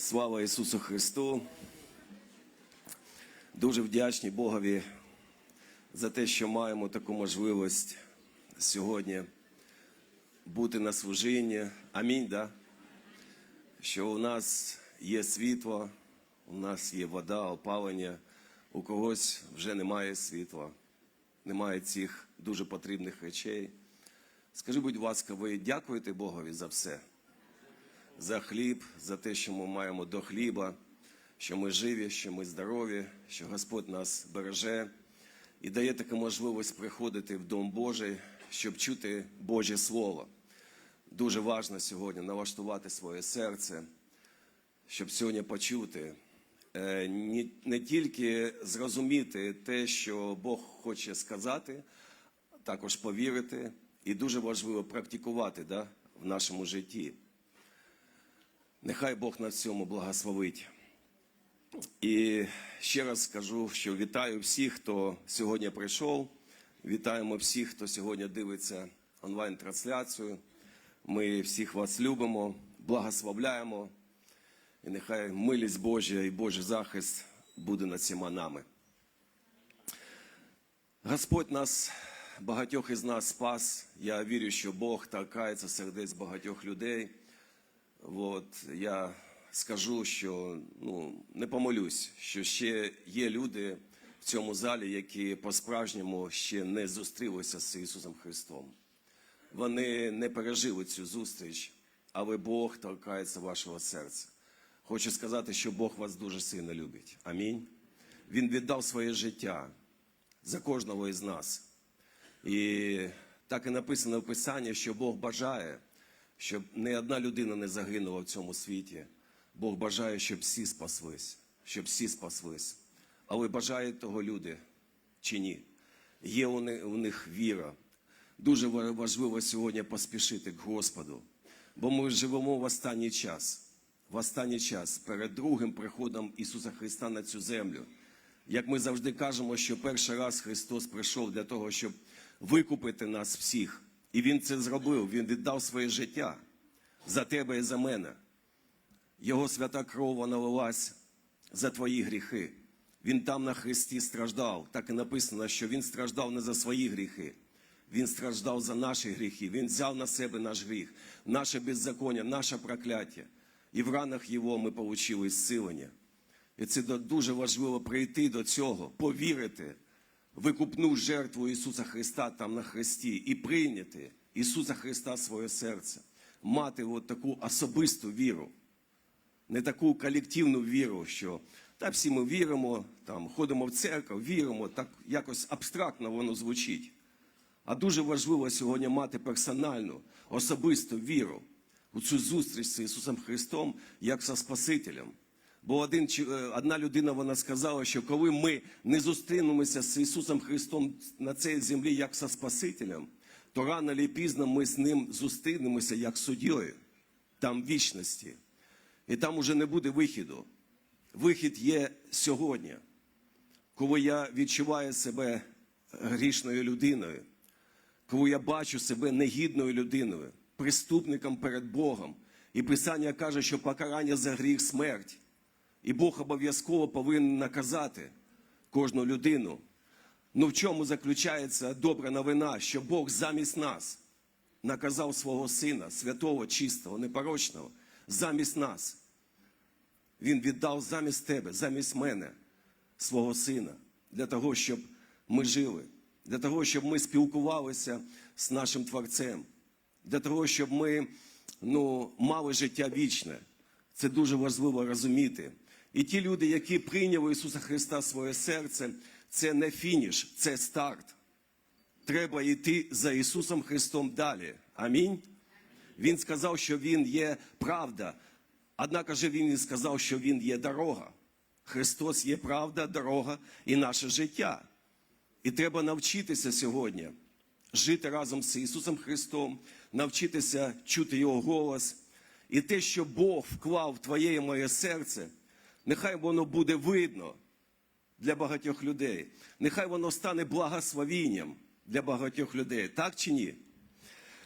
Слава Ісусу Христу! Дуже вдячні Богові за те, що маємо таку можливість сьогодні бути на служінні. Амінь. Да? Що у нас є світло, у нас є вода, опалення, у когось вже немає світла, немає цих дуже потрібних речей. Скажи, будь ласка, ви дякуєте Богові за все? За хліб, за те, що ми маємо до хліба, що ми живі, що ми здорові, що Господь нас береже і дає таку можливість приходити в Дом Божий, щоб чути Боже Слово. Дуже важливо сьогодні налаштувати своє серце, щоб сьогодні почути, е, не тільки зрозуміти те, що Бог хоче сказати, також повірити, і дуже важливо практикувати да, в нашому житті. Нехай Бог на цьому благословить. І ще раз скажу, що вітаю всіх, хто сьогодні прийшов. Вітаємо всіх, хто сьогодні дивиться онлайн-трансляцію. Ми всіх вас любимо, благословляємо. І нехай милість Божа і Божий захист буде над всіма нами. Господь нас, багатьох із нас спас. Я вірю, що Бог торкається сердець багатьох людей. От я скажу, що ну не помолюсь, що ще є люди в цьому залі, які по-справжньому ще не зустрілися з Ісусом Христом. Вони не пережили цю зустріч, але Бог торкається вашого серця. Хочу сказати, що Бог вас дуже сильно любить. Амінь. Він віддав своє життя за кожного із нас. І так і написано в Писанні, що Бог бажає, щоб не одна людина не загинула в цьому світі. Бог бажає, щоб всі спаслись, щоб всі спаслись. Але бажають того люди чи ні? Є у них, віра. Дуже ва- важливо сьогодні поспішити к Господу, бо ми живемо в останній час. В останній час перед другим приходом Ісуса Христа на цю землю. Як ми завжди кажемо, що перший раз Христос прийшов для того, щоб викупити нас всіх. І Він це зробив, Він віддав своє життя за тебе і за мене. Його свята кров вона лилась за твої гріхи. Він там на Христі страждав. Так і написано, що Він страждав не за свої гріхи. Він страждав за наші гріхи. Він взяв на себе наш гріх, наше беззаконня, наше прокляття. І в ранах Його ми отримали зцілення. І це дуже важливо прийти до цього, повірити викупну жертву Ісуса Христа там на хресті і прийняти Ісуса Христа в своє серце, мати от таку особисту віру, не таку колективну віру, що та всі ми віримо, там ходимо в церкву, віримо, так якось абстрактно воно звучить. А дуже важливо сьогодні мати персональну, особисту віру у цю зустріч з Ісусом Христом як со Спасителем. Бо один, е, одна людина вона сказала, що коли ми не зустрінемося з Ісусом Христом на цій землі як со Спасителем, то рано чи пізно ми з ним зустрінемося як суддєю, там вічності. І там уже не буде вихіду. Вихід є сьогодні, коли я відчуваю себе грішною людиною, коли я бачу себе негідною людиною, преступником перед Богом. І Писання каже, що покарання за гріх смерть. І Бог обов'язково повинен наказати кожну людину. Ну в чому заключається добра новина, що Бог замість нас наказав свого сина, святого, чистого, непорочного, замість нас. Він віддав замість тебе, замість мене свого сина, для того, щоб ми жили, для того, щоб ми спілкувалися з нашим Творцем, для того, щоб ми ну, мали життя вічне. Це дуже важливо розуміти. І ті люди, які прийняли Ісуса Христа в своє серце, це не фініш, це старт. Треба йти за Ісусом Христом далі. Амінь. Він сказав, що Він є правда. Однак же Він і сказав, що Він є дорога. Христос є правда, дорога і наше життя. І треба навчитися сьогодні жити разом з Ісусом Христом, навчитися чути Його голос. І те, що Бог вклав в твоє і моє серце, нехай воно буде видно для багатьох людей. Нехай воно стане благословінням для багатьох людей. Так чи ні?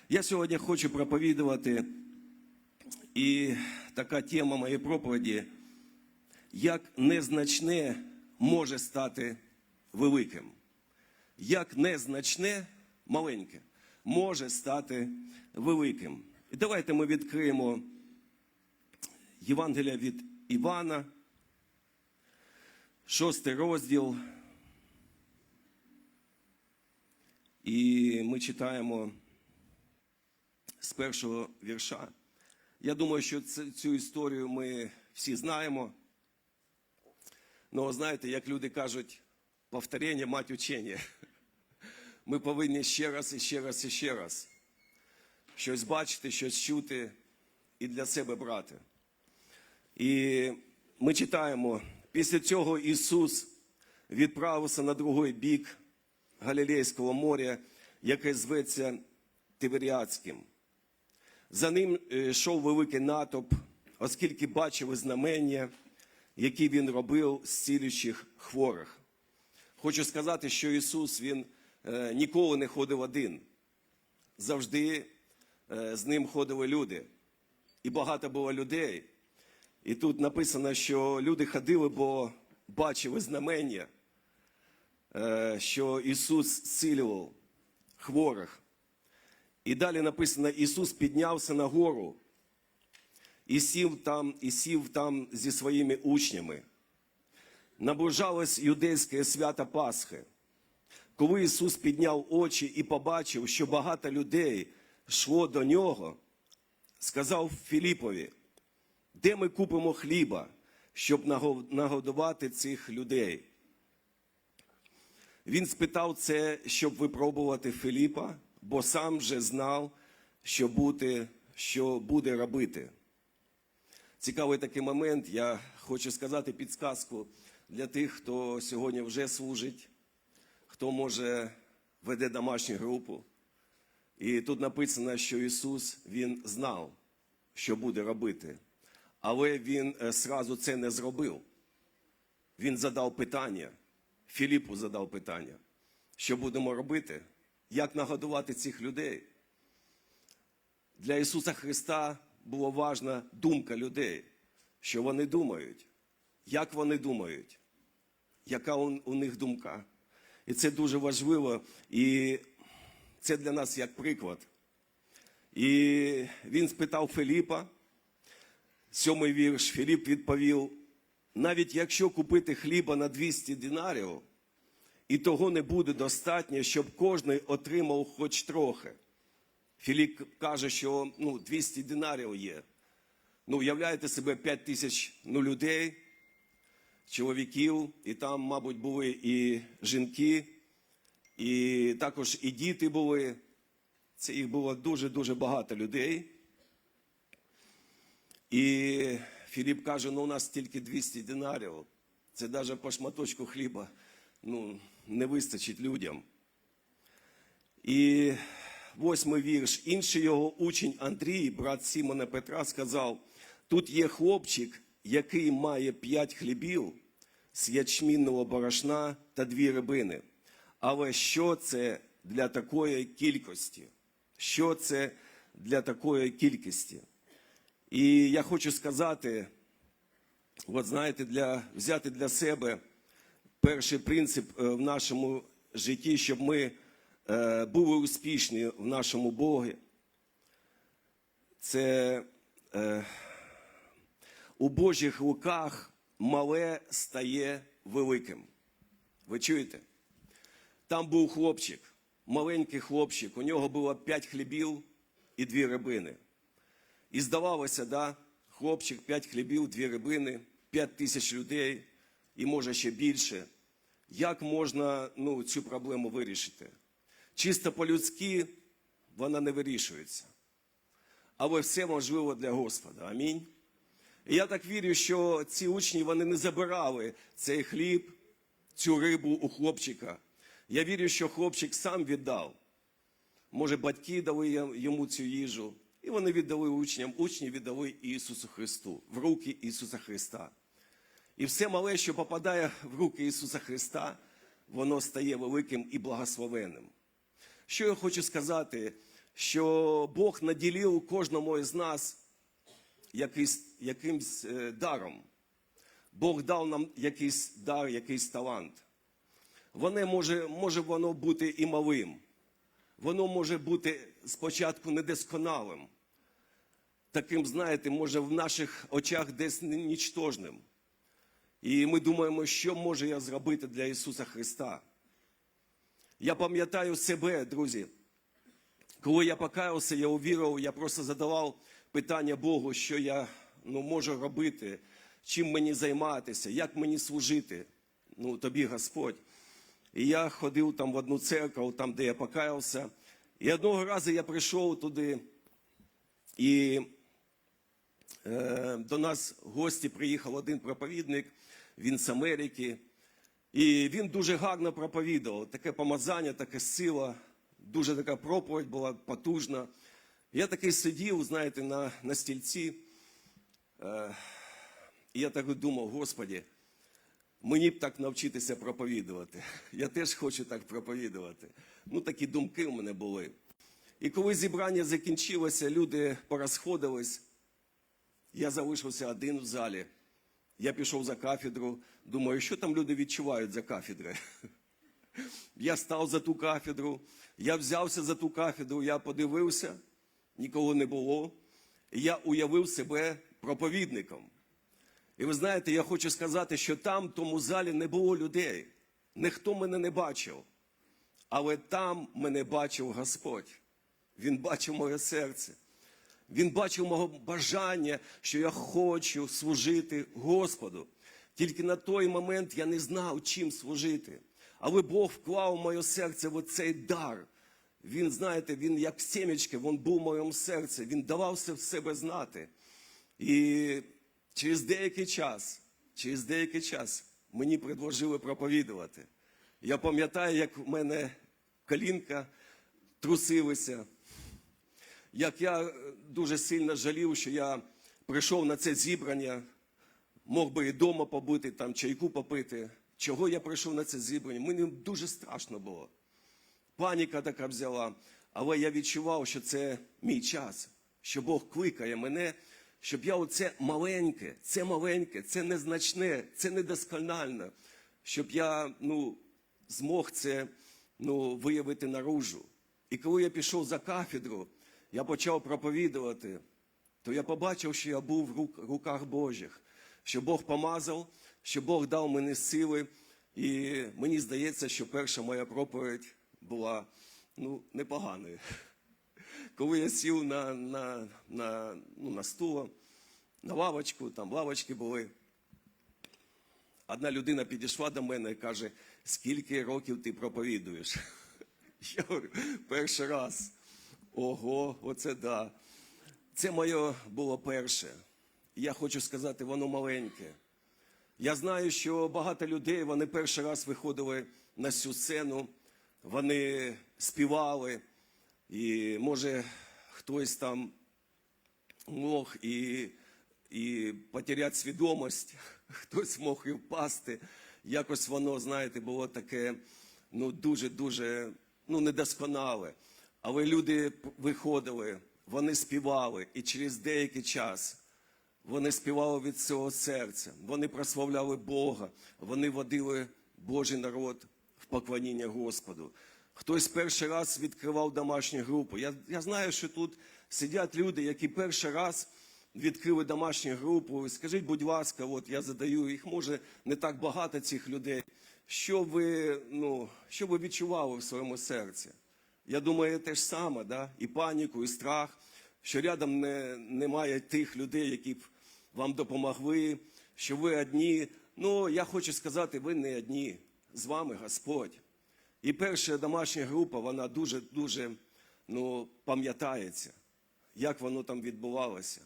Я сьогодні хочу проповідувати і така тема моєї проповіді, як незначне може стати великим. Як незначне, маленьке, може стати великим. І давайте ми відкриємо Євангелія від Івана, шостий розділ. І ми читаємо з першого вірша. Я думаю, що цю історію ми всі знаємо. Ну, знаєте, як люди кажуть, повторення мать учення. Ми повинні ще раз і ще раз і ще раз щось бачити, щось чути і для себе брати. І ми читаємо, після цього Ісус відправився на другий бік Галілейського моря, яке зветься Тиверіадським. За ним е, йшов великий натовп, оскільки бачили знамення, які він робив з цілючих хворих. Хочу сказати, що Ісус Він е, ніколи не ходив один. Завжди е, з ним ходили люди. І багато було людей. І тут написано, що люди ходили, бо бачили знамення, е, що Ісус зцілював хворих. І далі написано: Ісус піднявся на гору і сів там, і сів там зі своїми учнями. Наближалось юдейське свято Пасхи. Коли Ісус підняв очі і побачив, що багато людей йшло до нього, сказав Філіпові, де ми купимо хліба, щоб нагодувати цих людей. Він спитав це, щоб випробувати Філіпа, бо сам вже знав, що буде, що буде робити. Цікавий такий момент. Я хочу сказати підсказку для тих, хто сьогодні вже служить, хто може веде домашню групу. І тут написано, що Ісус Він знав, що буде робити. Але Він е, сразу це не зробив. Він задав питання. Філіпу задав питання, що будемо робити, як нагодувати цих людей. Для Ісуса Христа була важна думка людей, що вони думають, як вони думають, яка у, у них думка. І це дуже важливо, і це для нас як приклад. І він спитав Філіпа, сьомий вірш, Філіп відповів, навіть якщо купити хліба на 200 динарів, і того не буде достатньо, щоб кожен отримав хоч трохи. Філіп каже, що ну, 200 динарів є. Ну, уявляєте себе 5 тисяч ну, людей, чоловіків, і там, мабуть, були і жінки, і також і діти були. Це їх було дуже-дуже багато людей. І Філіп каже: ну у нас тільки 200 динарів. Це навіть по шматочку хліба ну, не вистачить людям. І восьмий вірш. Інший його учень Андрій, брат Сімона Петра, сказав: тут є хлопчик, який має п'ять хлібів з ячмінного борошна та дві рибини. Але що це для такої кількості? Що це для такої кількості? І я хочу сказати, от знаєте, для, взяти для себе перший принцип е, в нашому житті, щоб ми е, були успішні в нашому Богі. Це е, у Божих руках мале стає великим. Ви чуєте? Там був хлопчик, маленький хлопчик, у нього було п'ять хлібів і дві рибини. І здавалося, да, хлопчик, п'ять хлібів, дві рибини, п'ять тисяч людей і може ще більше. Як можна ну, цю проблему вирішити? Чисто по-людськи вона не вирішується. Але все можливо для Господа. Амінь. І я так вірю, що ці учні вони не забирали цей хліб, цю рибу у хлопчика. Я вірю, що хлопчик сам віддав. Може, батьки дали йому цю їжу, і вони віддали учням, учні віддали Ісусу Христу, в руки Ісуса Христа. І все мале, що попадає в руки Ісуса Христа, воно стає великим і благословенним. Що я хочу сказати, що Бог наділив кожному із нас якийсь, якимсь е, даром. Бог дав нам якийсь дар, якийсь талант. Воно може, може воно бути і малим. Воно може бути спочатку недосконалим. Таким, знаєте, може в наших очах десь нічтожним. І ми думаємо, що може я зробити для Ісуса Христа. Я пам'ятаю себе, друзі. Коли я покаявся, я увірував, я просто задавав питання Богу, що я ну, можу робити, чим мені займатися, як мені служити. Ну, тобі Господь. І я ходив там в одну церкву, там, де я покаявся. І одного разу я прийшов туди, і е, до нас в гості приїхав один проповідник, він з Америки. І він дуже гарно проповідував. Таке помазання, така сила, дуже така проповідь була потужна. Я такий сидів, знаєте, на, на стільці. Е, і я так думав, Господі, мені б так навчитися проповідувати. Я теж хочу так проповідувати. Ну, такі думки в мене були. І коли зібрання закінчилося, люди порозходились, я залишився один в залі. Я пішов за кафедру, думаю, що там люди відчувають за кафедрою. Я став за ту кафедру, я взявся за ту кафедру, я подивився, нікого не було. І я уявив себе проповідником. І ви знаєте, я хочу сказати, що там, в тому залі, не було людей. Ніхто мене не бачив. Але там мене бачив Господь. Він бачив моє серце. Він бачив мого бажання, що я хочу служити Господу. Тільки на той момент я не знав, чим служити. Але Бог вклав в моє серце в оцей дар. Він, знаєте, він як сімечки, він був в моєму серці, він давався в себе знати. І через деякий час, через деякий час мені предложили проповідувати. Я пам'ятаю, як в мене колінка трусилися, як я дуже сильно жалів, що я прийшов на це зібрання, мог би і вдома побути, там чайку попити. Чого я прийшов на це зібрання? Мені дуже страшно було. Паніка така взяла. Але я відчував, що це мій час, що Бог кликає мене, щоб я оце маленьке, це маленьке, це незначне, це недоскональне, щоб я ну, змог це ну, виявити наружу. І коли я пішов за кафедру, я почав проповідувати, то я побачив, що я був в руках Божих, що Бог помазав, що Бог дав мені сили. І мені здається, що перша моя проповідь була ну, непоганою. Коли я сів на, на, на, ну, на стуло, на лавочку, там лавочки були. Одна людина підійшла до мене і каже, скільки років ти проповідуєш? Я говорю, перший раз. Ого, оце да. Це моє було перше. Я хочу сказати, воно маленьке. Я знаю, що багато людей вони перший раз виходили на цю сцену, вони співали, і може хтось там мог і, і потеряти свідомість, хтось мог і впасти. Якось воно, знаєте, було таке ну, дуже-дуже ну, недосконале. Але люди виходили, вони співали, і через деякий час вони співали від цього серця, вони прославляли Бога, вони водили Божий народ в поклоніння Господу. Хтось перший раз відкривав домашню групу. Я, я знаю, що тут сидять люди, які перший раз відкрили домашню групу. Скажіть, будь ласка, от я задаю їх, може не так багато цих людей. Що ви, ну, що ви відчували в своєму серці? Я думаю, те ж саме, да? і паніку, і страх, що рядом не, немає тих людей, які б вам допомогли, що ви одні. Ну, я хочу сказати, ви не одні. З вами Господь. І перша домашня група, вона дуже-дуже ну, пам'ятається, як воно там відбувалося.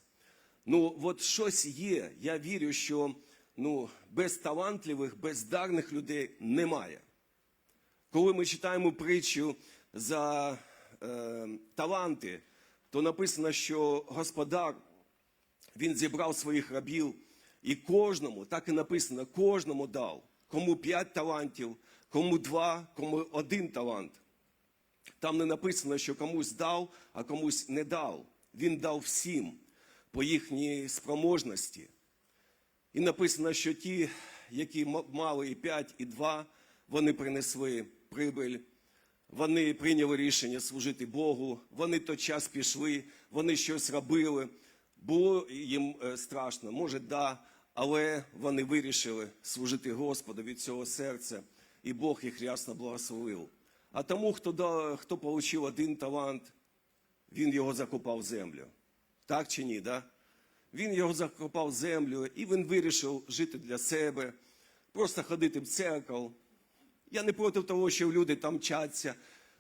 Ну, от щось є. Я вірю, що ну, безталантливих, бездарних людей немає. Коли ми читаємо притчу за е, таланти, то написано, що господар він зібрав своїх рабів і кожному, так і написано, кожному дав. Кому п'ять талантів, кому два, кому один талант. Там не написано, що комусь дав, а комусь не дав. Він дав всім. по їхній спроможності. І написано, що ті, які мали і 5, і 2, вони принесли прибиль, вони прийняли рішення служити Богу, вони той час пішли, вони щось робили. Було їм е, страшно, може, да, але вони вирішили служити Господу від цього серця, і Бог їх рясно благословив. А тому, хто, да, хто отримав один талант, він його закопав землю. Так чи ні? Да? Він його закопав землю, і він вирішив жити для себе, просто ходити в церкву. Я не проти того, що люди там вчаться,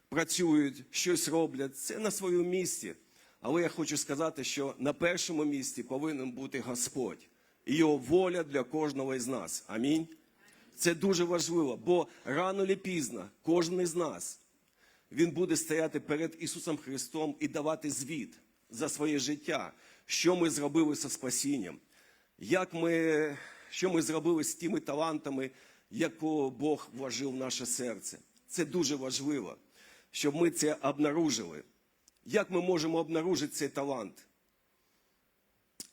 працюють, щось роблять. Це на своєму місці. Але я хочу сказати, що на першому місці повинен бути Господь і його воля для кожного із нас. Амінь. Це дуже важливо, бо рано чи пізно кожен із нас він буде стояти перед Ісусом Христом і давати звіт за своє життя, що ми зробили зі спасінням, як ми, що ми зробили з тими талантами, якого Бог вложив в наше серце. Це дуже важливо, щоб ми це обнаружили. Як ми можемо обнаружити цей талант?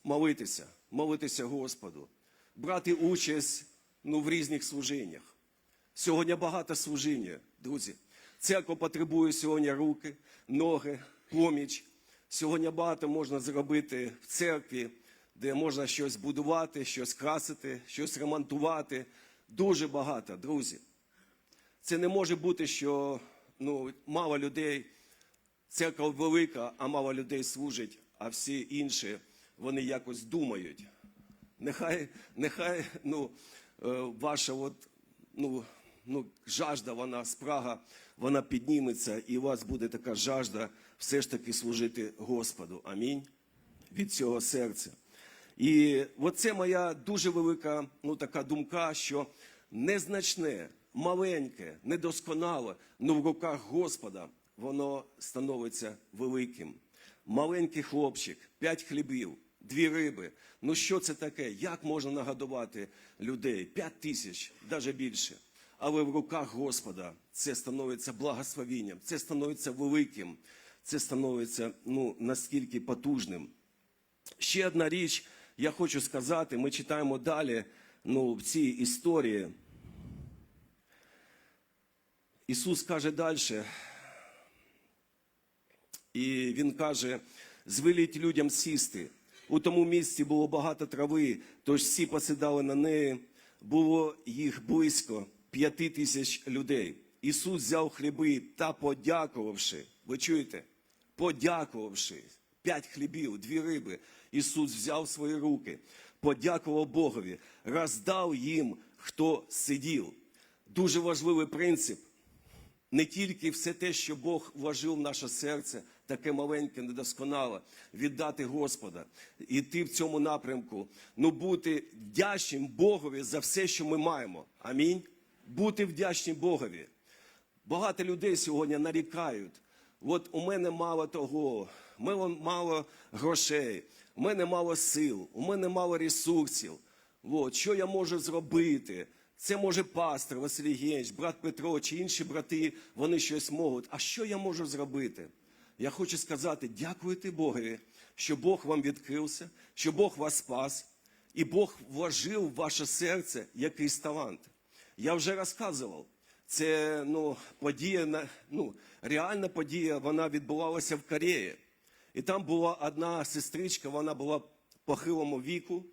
Молитися, молитися Господу, брати участь ну, в різних служіннях. Сьогодні багато служіння, друзі. Церква потребує сьогодні руки, ноги, поміч. Сьогодні багато можна зробити в церкві, де можна щось будувати, щось красити, щось ремонтувати. Дуже багато, друзі. Це не може бути, що ну, мало людей, церква велика, а мало людей служить, а всі інші вони якось думають. Нехай, нехай ну, ваша от, ну, ну, жажда, вона, спрага, вона підніметься, і у вас буде така жажда все ж таки служити Господу. Амінь. Від цього серця. І оце моя дуже велика ну, така думка, що незначне, маленьке, недосконале, но в руках Господа воно становиться великим. Маленький хлопчик, п'ять хлібів, дві риби. Ну що це таке? Як можна нагодувати людей? П'ять тисяч, навіть більше. Але в руках Господа це становиться благословінням, це становиться великим, це становиться ну, наскільки потужним. Ще одна річ, я хочу сказати, ми читаємо далі ну, в цій історії. Ісус каже далі, і Він каже: звеліть людям сісти. У тому місці було багато трави, тож всі посідали на неї. Було їх близько п'яти тисяч людей. Ісус взяв хліби та подякувавши, ви чуєте? Подякувавши, п'ять хлібів, дві риби, Ісус взяв свої руки, подякував Богові, роздав їм, хто сидів. Дуже важливий принцип. Не тільки все те, що Бог вложив в наше серце, таке маленьке, недосконале, віддати Господа, іти в цьому напрямку, ну бути вдячним Богові за все, що ми маємо. Амінь. Бути вдячним Богові. Багато людей сьогодні нарікають. От у мене мало того, у мене мало грошей, у мене мало сил, у мене мало ресурсів. От, що я можу зробити? Це може пастор Василь Євгенович, брат Петро чи інші брати, вони щось можуть. А що я можу зробити? Я хочу сказати, дякуйте Богові, що Бог вам відкрився, що Бог вас спас, і Бог вложив в ваше серце якийсь талант. Я вже розказував. Це ну, подія, ну, реальна подія, вона відбувалася в Кореї. І там була одна сестричка, вона була похилому віку,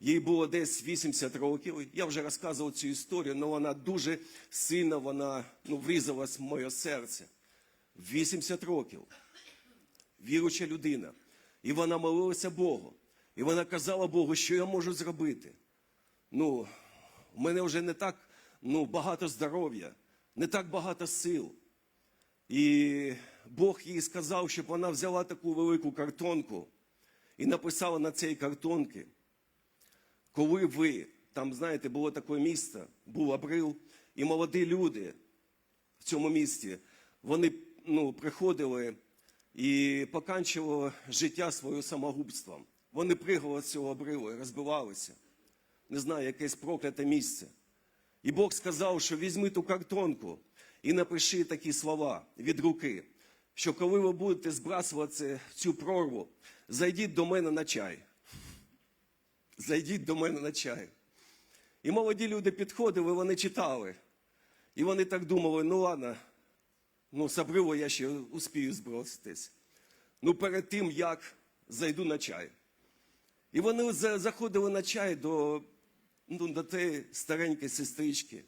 їй було десь 80 років. Я вже розказував цю історію, але вона дуже сильно вона, ну, врізалась в моє серце. 80 років. Віруча людина. І вона молилася Богу. І вона казала Богу, що я можу зробити. Ну, у мене вже не так ну, багато здоров'я, не так багато сил. І Бог їй сказав, щоб вона взяла таку велику картонку і написала на цій картонці, коли ви, там, знаєте, було таке місце, був обрив, і молоді люди в цьому місті, вони ну, приходили і поканчували життя своє самогубством. Вони пригали з цього обриву і розбивалися. Не знаю, якесь прокляте місце. І Бог сказав, що візьми ту картонку і напиши такі слова від руки, що коли ви будете збрасувати цю прорву, зайдіть до мене на чай. Зайдіть до мене на чай. І молоді люди підходили, вони читали. І вони так думали, ну ладно, ну з обриву я ще успію зброситись. Ну перед тим, як зайду на чай. І вони заходили на чай до, ну, до тієї старенької сестрички.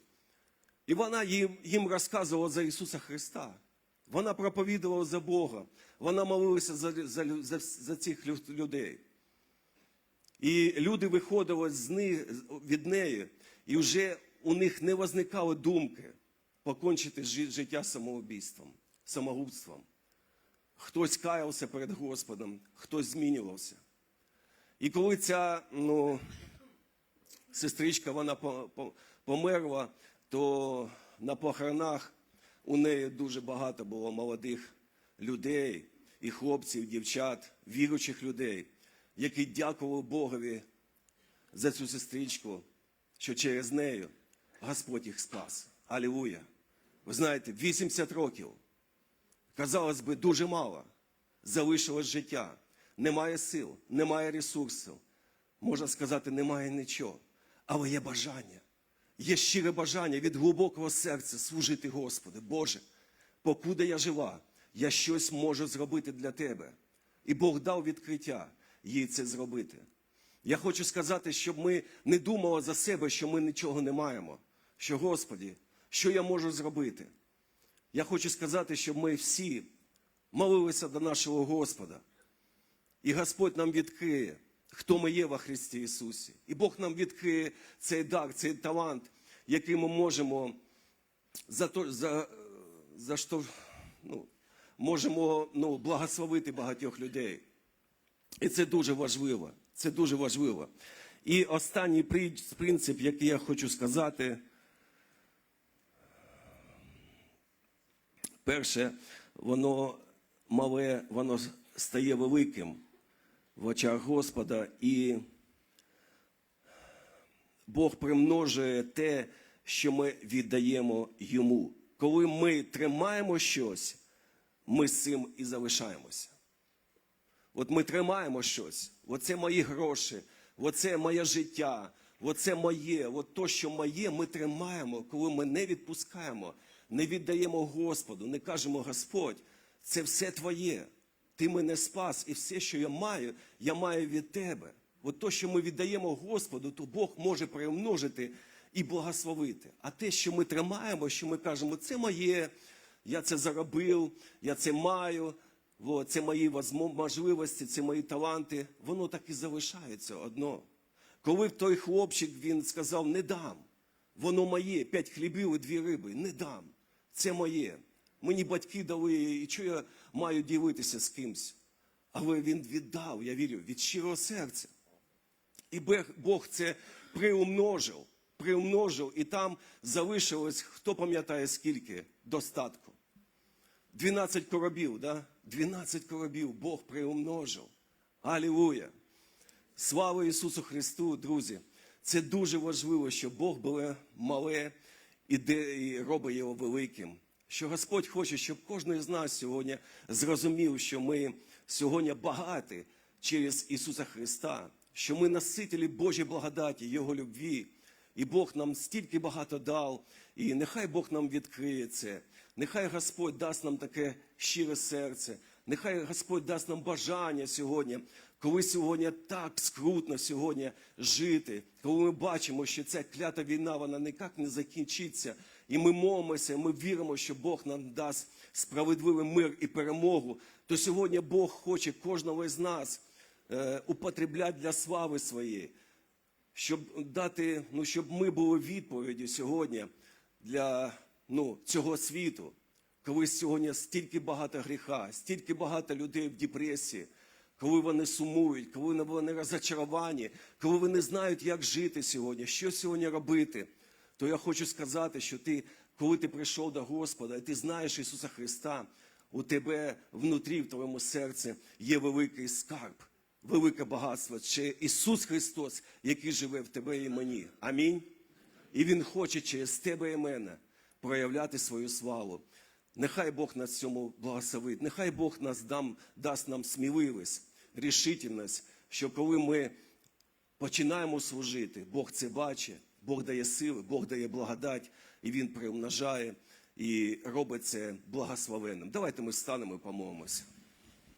І вона їм, їм розказувала за Ісуса Христа. Вона проповідувала за Бога. Вона молилася за, за, за, за цих людей. І люди виходили з них, від неї, і вже у них не возникали думки покончити життя самоубійством, самогубством. Хтось каявся перед Господом, хтось змінювався. І коли ця ну, сестричка вона по- по- померла, то на похоронах у неї дуже багато було молодих людей, і хлопців, дівчат, віруючих людей, які дякували Богові за цю сестричку, що через нею Господь їх спас. Алілуя! Ви знаєте, 80 років, казалось би, дуже мало. Залишилось життя. Немає сил, немає ресурсів. Можна сказати, немає нічого. Але є бажання. Є щире бажання від глибокого серця служити Господу. Боже, покуди я жива, я щось можу зробити для Тебе. І Бог дав відкриття їй це зробити. Я хочу сказати, щоб ми не думали за себе, що ми нічого не маємо. Що, Господі, що я можу зробити? Я хочу сказати, щоб ми всі молилися до нашого Господа. І Господь нам відкриє, хто ми є во Христі Ісусі. І Бог нам відкриє цей дар, цей талант, який ми можемо за за, за що, ну, можемо ну, благословити багатьох людей. І це дуже важливо. Це дуже важливо. І останній принцип, який я хочу сказати, перше, воно мале, воно стає великим в очах Господа, і Бог примножує те, що ми віддаємо йому. Коли ми тримаємо щось, ми з цим і залишаємося. От ми тримаємо щось, оце мої гроші, оце моє життя, оце моє, от то, що моє, ми тримаємо, коли ми не відпускаємо, не віддаємо Господу, не кажемо Господь, це все твоє. Ти мене спас, і все, що я маю, я маю від тебе. От то, що ми віддаємо Господу, то Бог може примножити і благословити. А те, що ми тримаємо, що ми кажемо, це моє, я це заробив, я це маю, от, це мої можливості, це мої таланти, воно так і залишається одно. Коли той хлопчик він сказав, не дам, воно моє, п'ять хлібів і дві риби, не дам, це моє. Мені батьки дали, і що я маю ділитися з кимсь? Але він віддав, я вірю, від щирого серця. І Бог це приумножив, приумножив, і там залишилось, хто пам'ятає скільки, достатку. 12 коробів, да? 12 коробів Бог приумножив. Алілуя! Слава Ісусу Христу, друзі! Це дуже важливо, що Бог бере мале і, робить його великим. Що Господь хоче, щоб кожен з нас сьогодні зрозумів, що ми сьогодні багаті через Ісуса Христа, що ми насителі Божої благодаті, Його любві. І Бог нам стільки багато дав, і нехай Бог нам відкриє це. Нехай Господь дасть нам таке щире серце. Нехай Господь дасть нам бажання сьогодні, коли сьогодні так скрутно сьогодні жити, коли ми бачимо, що ця клята війна вона ніяк не закінчиться, і ми молимося, ми віримо, що Бог нам дасть справедливий мир і перемогу. То сьогодні Бог хоче кожного з нас е, употребляти для слави своєї щоб дати, ну, щоб ми були відповіддю сьогодні для ну, цього світу, коли сьогодні стільки багато гріха, стільки багато людей в депресії, коли вони сумують, коли вони розочаровані, коли вони знають, як жити сьогодні, що сьогодні робити, то я хочу сказати, що ти, коли ти прийшов до Господа, і ти знаєш Ісуса Христа, у тебе внутрі, в твоєму серці є великий скарб велике багатство, чи Ісус Христос, який живе в тебе і мені. Амінь. І Він хоче через тебе і мене проявляти свою славу. Нехай Бог нас цьому благословить, нехай Бог нас дам, дасть нам сміливість, рішительність, що коли ми починаємо служити. Бог це бачить, Бог дає сили, Бог дає благодать, і Він примножає і робить це благословенним. Давайте ми станемо і помолимося.